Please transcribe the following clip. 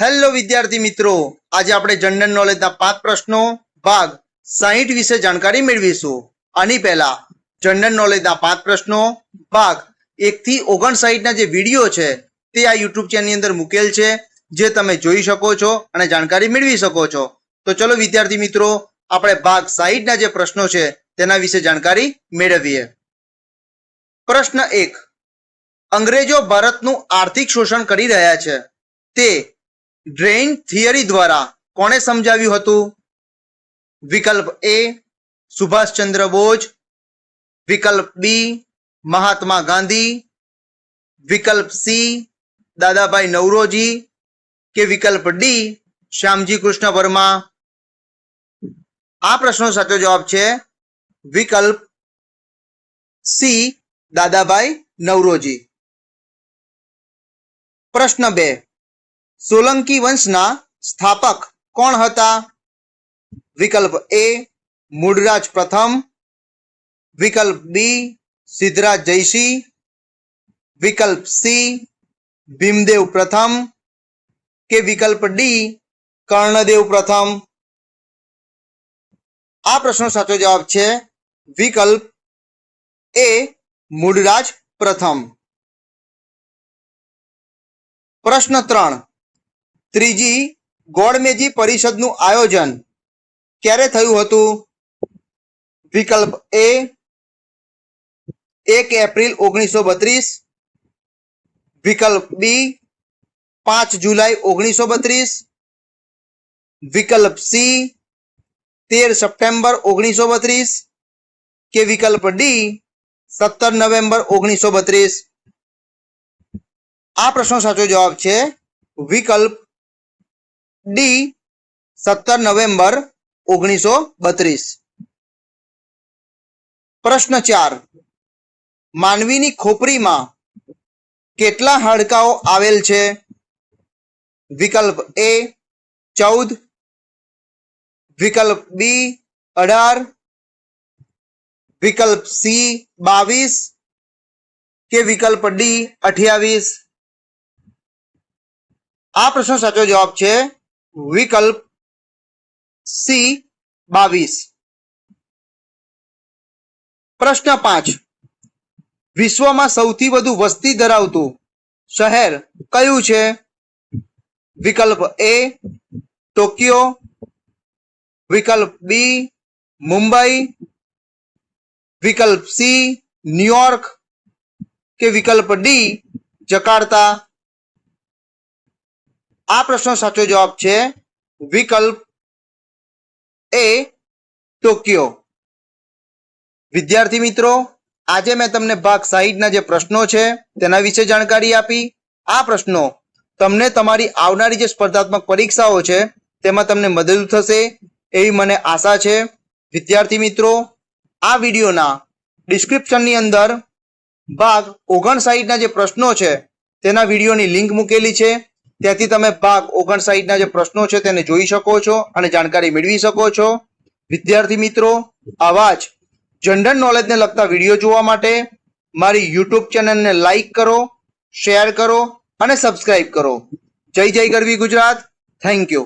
Hello વિદ્યાર્થી મિત્રો. આજે આપણે જનરલ નોલેજના પાંચ પ્રશ્નો, ભાગ સાહીઠ વિશે જાણકારી મેળવીશું. આની પહેલા જનરલ નોલેજના પાંચ પ્રશ્નો, ભાગ એકથી ઓગણસાઠના જે વીડિયો છે, તે આ યુટ્યુબ ચેનલની અંદર મૂકેલ છે, જે તમે જોઈ શકો છો અને જાણકારી મેળવી શકો છો. તો ચલો, વિદ્યાર્થી મિત્રો, આપણે ભાગ સાહીઠના જે પ્રશ્નો છે, તેના વિશે જાણકારી મેળવીએ. પ્રશ્ન એક. અંગ્રેજો ભારતનું આર્થિક શોષણ કરી રહ્યા છે. તે ડ્રેઇન થિયરી દ્વારા કોણે સમજાવ્યું હતું? વિકલ્પ એ સુભાષચંદ્ર બોઝ. વિકલ્પ બી મહાત્મા ગાંધી. વિકલ્પ સી દાદાભાઈ નવરોજી. કે વિકલ્પ ડી શ્યામજી કૃષ્ણ વર્મા. આ પ્રશ્નો સાચો જવાબ છે વિકલ્પ સી દાદાભાઈ નવરોજી. પ્રશ્ન બે. સોલંકી વંશના સ્થાપક કોણ હતા? વિકલ્પ એ મૂળરાજ પ્રથમ, વિકલ્પ બી સિદ્ધરાજ જયસિંહ વિકલ્પ સી ભીમદેવ પ્રથમ કે વિકલ્પ ડી કર્ણદેવ પ્રથમ? આ પ્રશ્નો સાચો જવાબ છે વિકલ્પ એ મૂળરાજ પ્રથમ. પ્રશ્ન ત્રણ ત્રીજી ગોળમેજી પરિષદનું આયોજન ક્યારે થયું હતું? વિકલ્પ એ એક એપ્રિલ ઓગણીસો બત્રીસ. વિકલ્પ બી પાંચ જુલાઈ ઓગણીસો બત્રીસ. વિકલ્પ સી તેર સપ્ટેમ્બર ઓગણીસો બત્રીસ કે વિકલ્પ ડી સત્તર નવેમ્બર ઓગણીસો બત્રીસ? આ પ્રશ્નો સાચો જવાબ છે વિકલ્પ ડી સત્તર નવેમ્બર ઓગણીસો બત્રીસ. પ્રશ્ન ચાર. માનવીની ખોપરીમાં કેટલા હાડકાઓ આવેલ છે? વિકલ્પ એ ચૌદ. વિકલ્પ બી અઢાર. વિકલ્પ સી બાવીસ. કે વિકલ્પ ડી અઠ્યાવીસ? આ પ્રશ્નો સાચો જવાબ છે વિકલ્પ સી બાવીસ. પ્રશ્ન પાંચ. વિશ્વમાં સૌથી વધુ વસ્તી ધરાવતું શહેર કયું છે? વિકલ્પ એ ટોક્યો, વિકલ્પ બી મુંબઈ, વિકલ્પ સી ન્યુયોર્ક કે વિકલ્પ ડી જકાર્તા? આ પ્રશ્નો સાચો જવાબ છે વિકલ્પ એ ટોક્યો. વિદ્યાર્થી મિત્રો, આજે મેં તમને ભાગ સાહીઠના જે પ્રશ્નો છે તેના વિશે જાણકારી આપી. આ પ્રશ્નો તમને તમારી આવનારી જે સ્પર્ધાત્મક પરીક્ષાઓ છે તેમાં તમને મદદરૂપ થશે એવી મને આશા છે. વિદ્યાર્થી મિત્રો, આ વિડીયોના ડિસ્ક્રિપ્શનની અંદર ભાગ ઓગણસાઠના જે પ્રશ્નો છે તેના વિડીયોની લિંક મૂકેલી છે. ત્યાંથી તમે ભાગ ઓગણસાઠના જે પ્રશ્નો છે તેને જોઈ શકો છો અને જાણકારી મેળવી શકો છો. વિદ્યાર્થી મિત્રો, આવા જ જનરલ નોલેજને લગતા વીડિયો જોવા માટે મારી યુટ્યુબ ચેનલને લાઈક કરો શેર કરો અને સબસ્ક્રાઈબ કરો. જય જય ગરવી ગુજરાત. Thank you